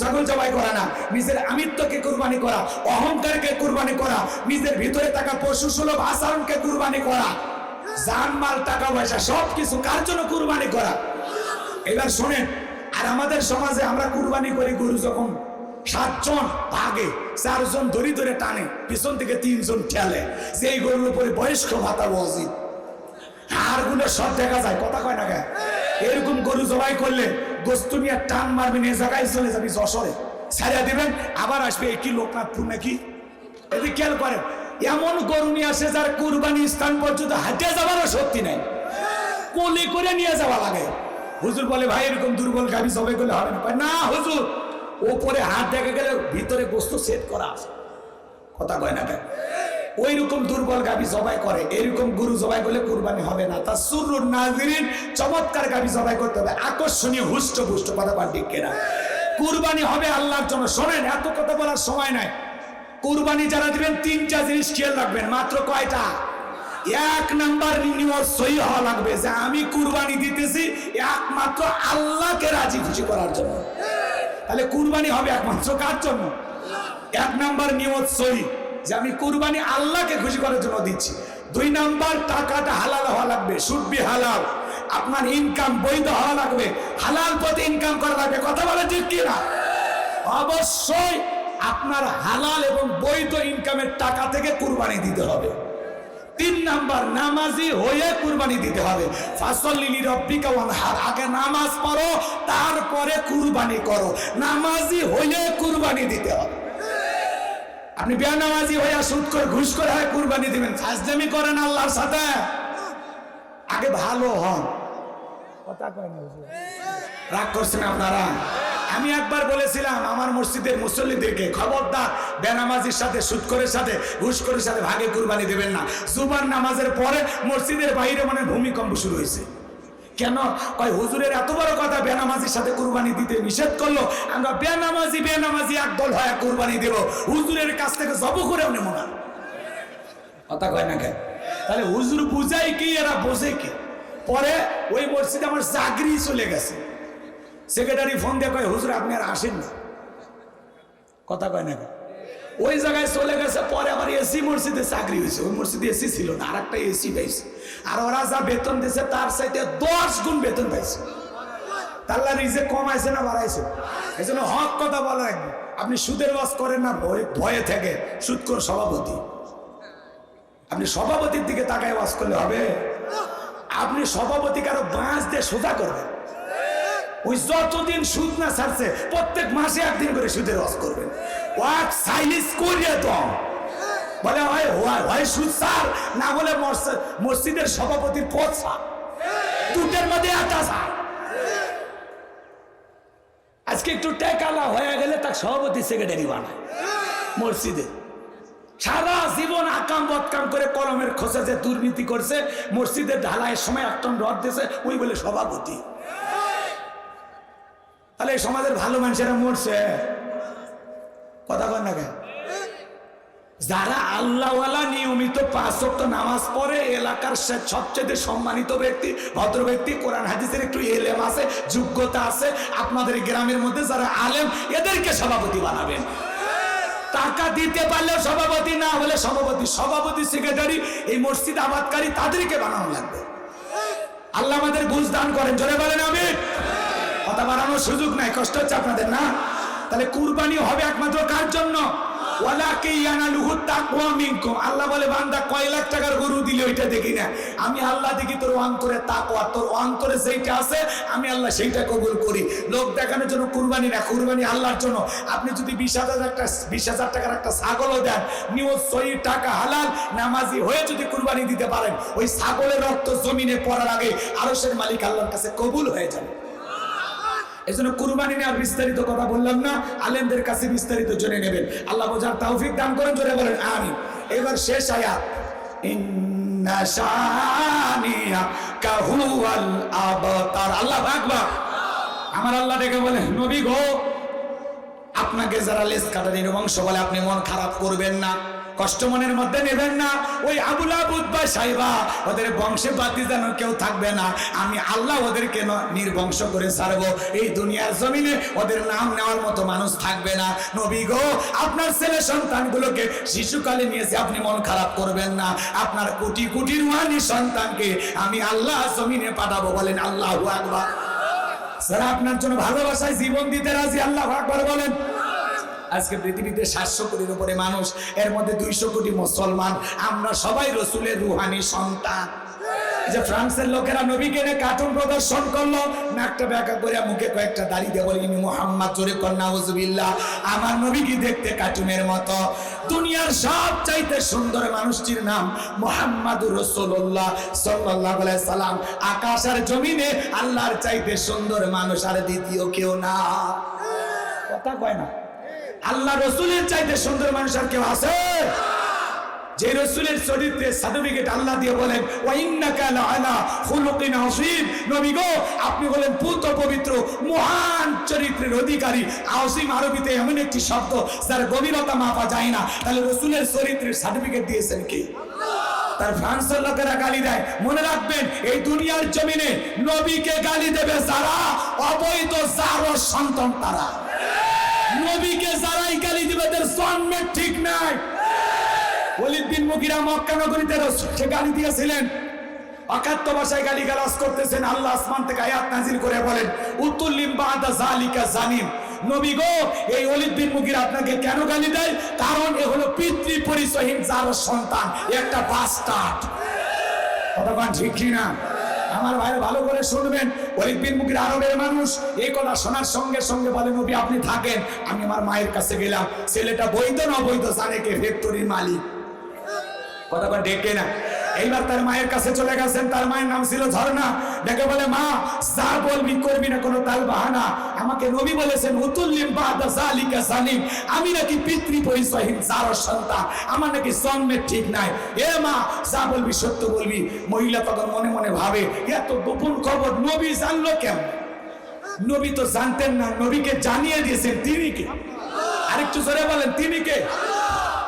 ছাগল জবাই করা না। নিজের আমিত্বকে কুরবানি করা, অহংকারকে কুরবানি করা, নিজের ভিতরে থাকা পশু সুলভ আচরণকে কুরবানি করা জানমাল টাকা, পয়সা সব কিছু কার জন্য কুরবানি করা? এবার শোনেন, আর আমাদের সমাজে আমরা কুরবানি করি গরু যখন সাতজন ভাগে, চারজন ধরি ধরে টানে, পিছন থেকে তিনজন ঠেলে সেই গরুর উপরে বয়স্ক ভাতা উচিত হাড়গুলো সব দেখা যায়, কথা কয় না কেন এরকম গরু জবাই করলে গোস্ত নিয়ে টান মারবেন এ জায়গায় চলে যাবি যশোরে। ছাড়িয়া দিবেন, আবার আসবে একই লোকনাথপুর নাকি? এদিকে খেয়াল করেন, এমন গরু নিয়ে আসে যার কুরবানি স্থান পর্যন্ত হাঁটিয়ে যাবারও সত্যি নেই। কোলে করে নিয়ে যাওয়া লাগে। হুজুর বলে, ভাই, এরকম দুর্বল গাভি জবাই করলে হবে না। না হুজুর, ওপরে হাত দেখা গেলে ভিতরে গোস্ত সেট করা আছে। কথা কয় না কেন? ওই রকম দুর্বল গাবি জবাই করে, এরকম গুরু জবাই করলে কুরবানি হবে না। তা সুরুর নাজরিন, চমৎকার গাবি জবাই করতে হবে। আকর্ষণীয় হুষ্ট পুষ্ট কথা পার ঠিক কেনা। কুরবানি হবে আল্লাহর জন্য। শোনেন, এত কথা বলার সময় নাই। কুরবানি যারা দিবেন, তিনটা জিনিস খেয়াল রাখবেন। মাত্র কয়টা? এক নাম্বার নিয়ত সহি হওয়া লাগবে যে আমি কুরবানি দিতেছি একমাত্র আল্লাহকে রাজি খুশি করার জন্য। তাহলে কুরবানি হবে একমাত্র কার জন্য? এক নাম্বার নিয়ত সহি। যে আমি কুরবানি আল্লাহকে খুশি করার জন্য দিচ্ছি। দুই নাম্বার, টাকাটা হালাল হওয়া লাগবে শুড হালাল আপনার ইনকাম বৈধ হওয়া লাগবে, হালাল পথে ইনকাম করা লাগবে। কথা বলে ঠিক কিনা? অবশ্যই আপনার হালাল এবং বৈধ ইনকামের টাকা থেকে কুরবানি দিতে হবে। তিন নাম্বার, নামাজি হয়ে কুরবানি দিতে হবে। আগে নামাজ পড়ো, তারপরে কুরবানি করো। নামাজি হয়ে কুরবানি দিতে হবে। আপনি বেনামাজি হয়ে সুদ করে ঘুষ করে হয়, কুরবানি দিবেন। ফাজদামি করেন আল্লাহর সাথে। আগে ভালো হন। রাগ করছেন আপনারা? আমি একবার বলেছিলাম, আমার মসজিদের মুসল্লিদেরকে, খবরদার বেনামাজির সাথে সুৎকরের সাথে ঘুষখোরের সাথে ভাগে কুরবানি দেবেন না। জুমার নামাজের পরে মসজিদের বাইরে মানে ভূমিকম্প শুরু হয়েছে। কেন? কয়, হুজুরের এত বড় কথা বেনামাজির সাথে কুরবানি দিতে নিষেধ করল? আমরা বেনামাজি বেনামাজি একদল হয়ে কুরবানি দেব। হুজুরের কাছ থেকে জব করেও নেব না। কথা কয় না কেন? তাহলে হুজুর বুঝাই কি, এরা বোঝে কি? পরে ওই মসজিদে আমার চাকরি চলে গেছে। সেক্রেটারি ফোন দিয়ে কয়, হুজুর আপনি আর আসেন না। কথা কয় না কেন? ওই জায়গায় চলে গেছে, পরে আবার এসি মসজিদে চাকরি হয়েছে। ওই মসজিদে এসি ছিল না আর একটা এসি পাইছে। আর ওরা যা বেতন দিয়েছে, তার সাইডে দশ গুণ বেতন পাইছে। তাল্লা নিজে কমাইছে না বাড়াইছে? এই জন্য হক কথা বলা রাখবে আপনি সুদের বাস করেন না, ভয়ে থেকে সুদকর সভাপতি। আপনি সভাপতির দিকে তাকায় বাস করলে হবে। আপনি সভাপতি কারও বাঁশ দিয়ে সোজা করবেন। ওই যতদিন সুদ না ছাড়ছে, প্রত্যেক মাসে একদিন করে সুদের ওয়াজ করবেন। ওয়াক সাইলিস করিয়ে তো? বলে, হয়, হয়- ছাড় না বলে মসজিদের সভাপতির পদ ছাড় দুটের মধ্যে একটা ছাড় আজকে একটু টেকালা হয়ে গেলে তার সভাপতি সেক্রেটারি বানায়। মসজিদে। সারা জীবন আকাম বদকাম করে কলমের খোঁজে যে দুর্নীতি করছে, মসজিদের ঢালাইয়ের সময় এক টন রদ দিয়েছে ওই বলে সভাপতি। তাহলে এই সমাজের ভালো মানুষেরা মরছে। কথা কর না কেন? যারা আল্লাহওয়ালা নিয়মিত পাঁচ ওয়াক্ত নামাজ পড়ে, এলাকার সবচেয়ে সম্মানিত ব্যক্তি, ভদ্র ব্যক্তি, কোরআন, হাদিসের একটু এলেম আছে, যোগ্যতা আছে, আপনাদের গ্রামের মধ্যে যারা আলেম, এদেরকে সভাপতি বানাবেন। টাকা দিতে পারলেও সভাপতি, না হলে সভাপতি। সভাপতি সেক্রেটারি এই মসজিদ আবাদকারী তাদেরকে বানানো লাগবে। আল্লাহ আমাদের বুঝ দান করেন। জোরে বলেন আমি কথা বাড়ানোর সুযোগ নাই, কষ্ট হচ্ছে আপনাদের, না? তাহলে কুরবানি হবে একমাত্র কার জন্য? আল্লাহ বলে, বান্দা, কয় লাখ টাকার গরু দিলে ওইটা দেখি না। আমি আল্লাহ দেখি তোর অন্তরে তাকওয়া, তোর অন্তরে যেইটা আছে, আমি আল্লাহ সেইটা কবুল করি। লোক দেখানোর জন্য কুরবানি না, কুরবানি আল্লাহর জন্য। আপনি যদি বিশ একটা, বিশ টাকার একটা ছাগলও দেন, নিয়ত টাকা হালাল, নামাজি হয়ে যদি কুরবানি দিতে পারেন, ওই ছাগলের রক্ত জমিনে পড়ার আগে আরশের মালিক আল্লাহর কাছে কবুল হয়ে যাবে। এই জন্য কুরবানি নেওয়ার বিস্তারিত কথা বললাম না, আলেমদের কাছে বিস্তারিত জেনে নেবেন। আল্লাহ বোঝার তৌফিক দান করেন, জোরে বলেন আমি এবার শেষ আয়াত। আল্লাহ আমার আল্লাহ ডেকে বলে, নবী গো, আপনাকে যারা লেস কাটারির বংশ বলে আপনি মন খারাপ করবেন না। কষ্ট মনের মধ্যে নেবেন না। ওই আবুল আবুদ বা সাইবা, ওদের বংশে বাতি যেন কেউ থাকবে না। আমি আল্লাহ ওদেরকে নির্বংশ করে ছাড়বো। এই দুনিয়ার জমিনে ওদের নাম নেওয়ার মতো মানুষ থাকবে না। নবী গো, আপনার ছেলে সন্তানগুলোকে শিশুকালে নিয়েছে, আপনি মন খারাপ করবেন না। আপনার কোটি কোটি রুহানি সন্তানকে আমি আল্লাহ জমিনে পাঠাবো বলেন আল্লাহ আকবার। স্যার, আপনার জন্য ভালোবাসায় জীবন দিতে রাজি? আল্লাহ আকবার বলেন। আজকে পৃথিবীতে সাতশো কোটির উপরে মানুষ, এর মধ্যে দুইশো কোটি মুসলমান। আমরা সবাই রসুলের রুহানি সন্তান। যে ফ্রান্সের লোকেরা নবীকে এনে কার্টুন প্রদর্শন করল, নাকটা ব্যাকা করে মুখে কয়েকটা দাড়ি দিয়ে বলে, ইনি মোহাম্মদ, জোরে কন্যা হুজবিল্লাহ আমার নবী কি দেখতে কার্টুনের মতো? দুনিয়ার সব চাইতে সুন্দর মানুষটির নাম মোহাম্মদ রসুল্লাহ সাল্লাহ সাল্লাম। আকাশ আর জমিনে আল্লাহর চাইতে সুন্দর মানুষ আর দ্বিতীয় কেউ না। কথা কয় না। আল্লাহ রসুলের চাইতে সুন্দর মানুষ আর কেউ আছে? যে রসুলের চরিত্রে সার্টিফিকেট আল্লাহ দিয়ে বলেন নবী গো, আপনি হলেন পুত পবিত্র, মহান চরিত্রের অধিকারী। আযীম আরবিতে এমন একটি শব্দ, যার গভীরতা মাপা যায় না। তাহলে রসুলের চরিত্রের সার্টিফিকেট দিয়েছেন কি? তার ফ্রান্সের লোকেরা গালি দেয়। মনে রাখবেন, এই দুনিয়ার জমিনে নবীকে গালি দেবে যারা অবৈধ যারও সন্তান তারা। নবীকে যারাই গালি দিবে তাদের জন্মের ঠিক নাই। ওলিদ বিন মুগিরা মক্কা নগরীতে রসুলকে গালি দিয়েছিলেন। অকাত্য ভাষায় গালি গালাজ করতেছেন, আল্লাহ আসমান থেকে আয়াত নাজিল করে বলেন উত্তুল্লিম বাদা জালিকা জানিম। নবী গো, এই অলিদ বিন মুগিরা আপনাকে কেন গালি দেয়? কারণ এ হলো পিতৃ পরিচয়হীন যার সন্তান একটা বাস্টার্ড কতক্ষণ ঠিক কি না আমার ভাই ভালো করে শুনবেন। অলিদ বিন মুগির আরবের মানুষ, এই কথা শোনার সঙ্গে সঙ্গে বলে, নবী, আপনি থাকেন। আমি আমার মায়ের কাছে গেলাম। ছেলেটা বৈধ না অবৈধ সারেকে কে? ফ্যাক্টরির মালিক। কথা ডেকে না। এইবার তার মায়ের কাছে চলে গেছেন, তার মায়ের নাম ছিল ঝর্ণা। ডেকে বলে, মা, যা বলবি করবি না, কোনো তাল বাহানা। আমাকে নবী বলেছেন উতুল্লিম বাদা জালিকা জালিম। আমি নাকি পিতৃ পরিচয়হীন, যার সন্তান। আমার নাকি জন্মের ঠিক নাই। এ মা, যা বলবি সত্য বলবি। মহিলা তখন মনে মনে ভাবে, এত গোপন খবর নবী জানলো কেমন নবী তো জানতেন না, নবীকে জানিয়ে দিয়েছেন, তিনি কে? আরেকটু জোরে বলেন, তিনি কে?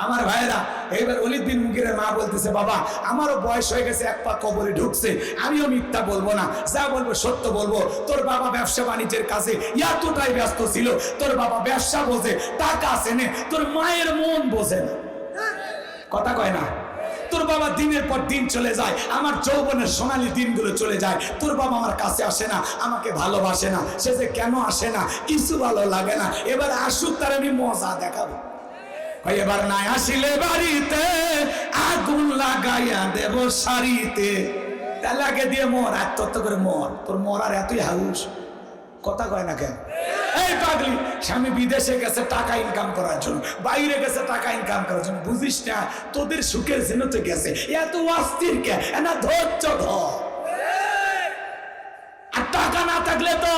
আমার ভাইরা এইবার অলিদ বিন মুগিরের মা বলতেছে, বাবা, আমারও বয়স হয়ে গেছে, এক পা কবরে ঢুকছে, আমিও মিথ্যা বলব না, যা বলব সত্য বলব। তোর বাবা ব্যবসা বাণিজ্যের কাছে এতটাই ব্যস্ত ছিল, তোর বাবা ব্যবসা বোঝে, টাকা আছে নে তোর মায়ের মন বোঝে না। কথা কয় না, তোর বাবা দিনের পর দিন চলে যায়, আমার যৌবনের সোনালী দিনগুলো চলে যায়, তোর বাবা আমার কাছে আসে না, আমাকে ভালোবাসে না, সে যে কেন আসে না, কিছু ভালো লাগে না, এবার আসুক তার আমি মজা দেখাবো। এবার নাই আসিলে বাড়িতে, আগুন লাগাইয়া দেব শাড়িতে তাহলে দিয়ে মর তত্ত্ব করে মর। তোর মরার এতই হাউস। কথা কয় না কেন? এই পাগলি, স্বামী বিদেশে গেছে টাকা ইনকাম করার জন্য, বাইরে গেছে টাকা ইনকাম করার জন্য। বুঝিস না, তোদের সুখের জন্য তো গেছে। এত অস্থির কে? না ধৈর্য ধর। আর টাকা না থাকলে তো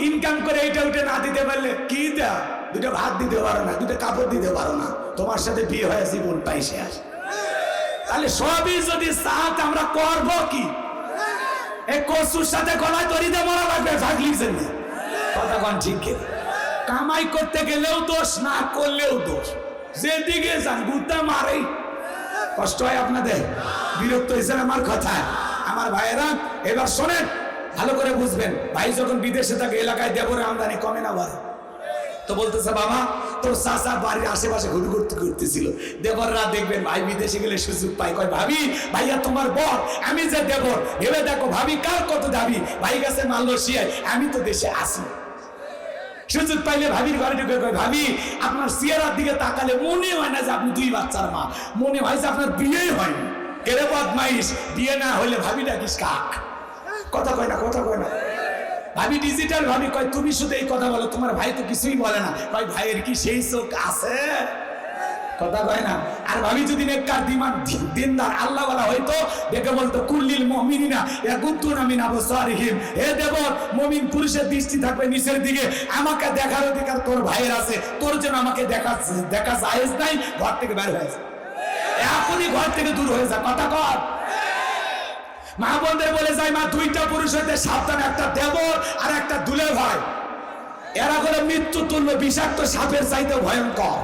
ইনকাম করে এইটা উঠে না দিতে পারলে কি দেয়া? দুটো ভাত দিতে পারো না, দুটো কাপড় দিতে পারো না। তোমার সাথে বিয়ে হয়ে জীবন জীবনটাই শেষ তাহলে সবই যদি সাথ আমরা করব কি? এই কসুর সাথে গলায় দড়িতে মরা লাগবে ভাগলির জন্য। কথা কন ঠিক? কামাই করতে গেলেও দোষ, না করলেও দোষ। যেদিকে যান গুদ্দা মারেই। কষ্ট হয় আপনাদের? বিরক্ত হয়েছেন আমার কথা? আমার ভাইয়েরা, এবার শোনেন ভালো করে বুঝবেন। ভাই যখন বিদেশে থাকে, এলাকায় দেবরে আমদানি কমে না বাড়ে। তো বলতেছে, বাবা, তোর চাচা বাড়ির আশেপাশে ঘুরু ঘুরতে ঘুরতেছিল দেবররা দেখবেন, ভাই বিদেশে গেলে সুযোগ পাই কয়, ভাবি, ভাইয়া তোমার বর, আমি যে দেবর, ভেবে দেখো, ভাবি কার কত দাবি? ভাই গেছে মালয়েশিয়ায়, আমি তো দেশে আসি সুযোগ পাইলে ভাবির ঘরে ঢুকে কয়, ভাবি, আপনার সিয়ারার দিকে তাকালে মনে হয় না যে আপনি দুই বাচ্চার মা। মনে হয় যে আপনার বিয়েই হয়নি। কেড়ে বদমাইশ, বিয়ে না হলে ভাবি ডাকিস কাক কথা কয় না, কথা কয় না। ভাবি ডিজিটাল ভাবি কয়, তুমি শুধু এই কথা বলো, তোমার ভাই তো কিছুই বলে না। কয়, ভাইয়ের কি সেই চোখ আছে? কথা কয় না। আর ভাবি যদি নেককার, দিমান দিনদার আল্লাহ বলা হয়তো দেখে বলতো, কুল্লিল মমিনা ইয়াকুতুনা মিন আবসারিহিম। হে দেবর, মমিন পুরুষের দৃষ্টি থাকবে নিচের দিকে। আমাকে দেখার অধিকার তোর ভাইয়ের আছে। তোর জন্য আমাকে দেখা দেখা জায়েজ নাই, ঘর থেকে বের হয়ে যা। এখনই ঘর থেকে দূর হয়ে যা। কথা কর মা বলে যায়, মা, দুইটা পুরুষ হইতে সাবধান, একটা দেবর আর একটা দুলে ভাই। এরা করে মৃত্যু তুল্য বিষাক্ত সাপের চাইতে ভয়ঙ্কর।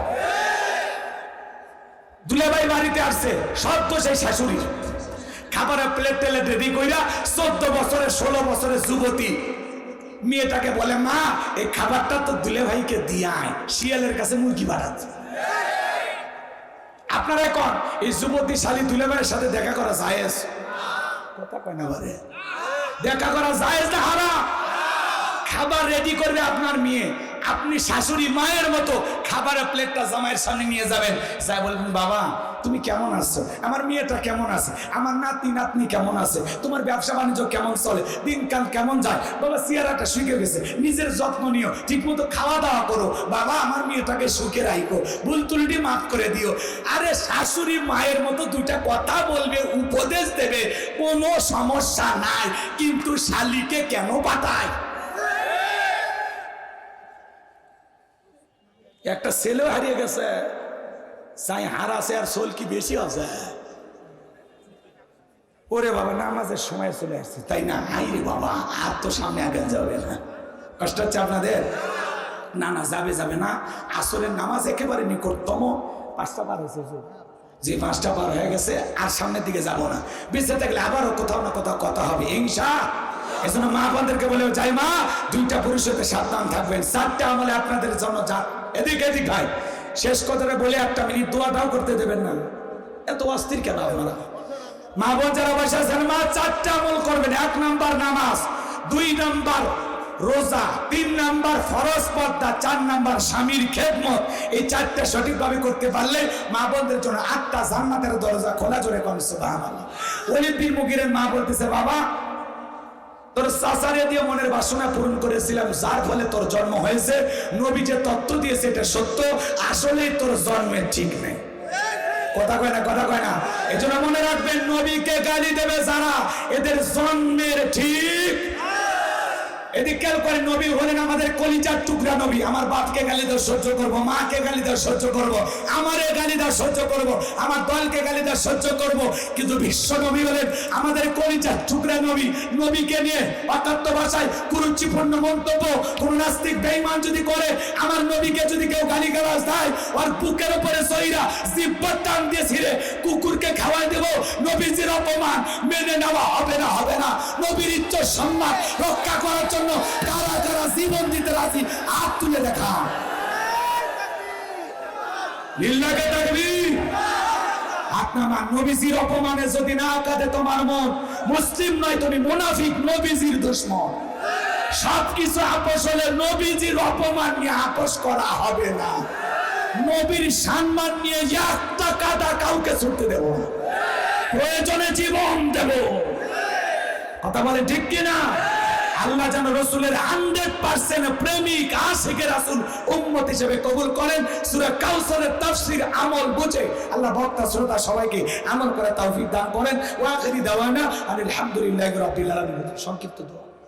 দুলাভাই বাড়িতে আসছে, সব তো সেই শাশুড়ির খাবারের প্লেট টেলেট রেডি কইরা চোদ্দ বছরের, ষোলো বছরের যুবতী মেয়েটাকে বলে, মা, এই খাবারটা তো দুলে ভাইকে দিয়ে শিয়ালের কাছে মুরগি বাড়াচ্ছে আপনারা এখন এই যুবতী শালী দুলে ভাইয়ের সাথে দেখা করা জায়েজ কথা কয় না বলে দেখা করা জায়েজ না হারা খাবার রেডি করবে আপনার মেয়ে। আপনি শাশুড়ি মায়ের মতো খাবারের প্লেটটা জামাইয়ের সামনে নিয়ে যাবেন। যাই বলবেন, বাবা তুমি কেমন আছো? আমার মেয়েটা কেমন আছে? আমার নাতি, নাতনি কেমন আছে? তোমার ব্যবসা বাণিজ্য কেমন চলে? দিনকাল কেমন যায়? বাবা চেয়ারাটা শুকে গেছে। নিজের যত্ন নিও। ঠিক মতো খাওয়া দাওয়া করো। বাবা, আমার মেয়েটাকে সুখে রাখো। ভুল তুলটি মাফ করে দিও। আরে শাশুড়ি মায়ের মতো দুইটা কথা বলবে, উপদেশ দেবে। কোনো সমস্যা নাই। কিন্তু শালিকে কেন পাঠায়? একটা ছেলেও হারিয়ে গেছে। চাই হারাছে আর সোল কি বেশি আছে? ওরে বাবা, নামাজের সময় চলে আসছে। তাই না? হাই রে বাবা, আর তো সামনে আগে যাবে না। কষ্ট হচ্ছে আপনাদের? না না, যাবে যাবে না। আসরের নামাজ একেবারে নিকটতম। পাঁচটা পার হয়েছে যে। যে পাঁচটা পার হয়ে গেছে, আর সামনের দিকে যাব না। বেঁচে থাকলে আবারও কোথাও না কোথাও কথা হবে হিংসা এজন্য মা বোনদেরকে বলে, যাই মা, দুইটা পুরুষের সাবধান থাকবেন। চারটা আমলে আপনাদের জন্য যা এদিক এদিক ভাই। শেষ কথাটা বলে একটা মিনিট দোয়াটাও করতে দেবেন না। এত অস্থির কেন আপনারা মা বোন যারা বসে আছেন, মা চারটা আমল করবেন। এক নাম্বার নামাজ, দুই নাম্বার রোজা, তিন নাম্বার ফরজ পর্দা, চার নাম্বার স্বামীর খেদমত। এই চারটা সঠিকভাবে করতে পারলে মা বোনদের জন্য আটটা জান্নাতের দরজা খোলা জোরে কম সুবহানাল্লাহ। অলিম্পিক মুগিরের মা বলতেছে, বাবা তোর সাসারে দিয়ে মনের বাসনা পূরণ করেছিলাম, যার ফলে তোর জন্ম হয়েছে। নবী যে তত্ত্ব দিয়েছে, এটা সত্য। আসলেই তোর জন্মের ঠিক নেই। কথা কয় না, কথা কয় না। এজন্য মনে রাখবেন, নবীকে গালি দেবে যারা, এদের জন্মের ঠিক এদিক খেয়াল করে নবী হলেন আমাদের কলিজার টুকরা নবী। আমার বাপকে গালি দেওয়া সহ্য করব, মাকে গালি দেওয়া সহ্য করব, আমারে গালি দেওয়া সহ্য করব, আমার দলকে গালি দেওয়া সহ্য করব। কিন্তু বিশ্ব নবী হলেন আমাদের কলিজার টুকরা নবী। নবীকে নিয়ে অকাত্য ভাষায় কুরুচিপূর্ণ মন্তব্য, কোন নাস্তিক বেঈমান যদি করে, আমার নবীকে যদি কেউ গালি গালাজ দেয় আর বুকের উপরে সইরা জিব্বর টান দিয়ে ছিঁড়ে কুকুরকে খাওয়াই দেব অপমান মেনে নেওয়া হবে না হবে না। নবীর ইজ্জত, সম্মান রক্ষা করার জন্য কারা কারা জীবন দিতে রাজি, হাত তুলে দেখা লিল্লাকে তাকবীর। আপনার নবীজির অপমানে যদি না কাঁদে তোমার মন, মুসলিম নয়, তুমি মুনাফিক, নবীজির দুশ্মন। সবকিছু আপোষ হলে নবীজির অপমান নিয়ে আপোষ করা হবে না। নবীর সম্মান নিয়ে একটা কাদা কাউকে ছুটতে দেব না। প্রয়োজনে জীবন দেব। কথা বলে ঠিক কিনা? আল্লাহ যেন রসুলের হান্ড্রেড পার্সেন্ট প্রেমিক আশিকের রাসুল উম্মত হিসেবে কবুল করেন। সুরা কাউসলের তাফসির আমল বুঝে আল্লাহ ভক্তা শ্রোতা সবাইকে আমল করে তৌফিক দান করেন। ওয়াখিরি দাওয়ানা আলহামদুলিল্লাহ আলামিন। সংক্ষিপ্ত দোয়া।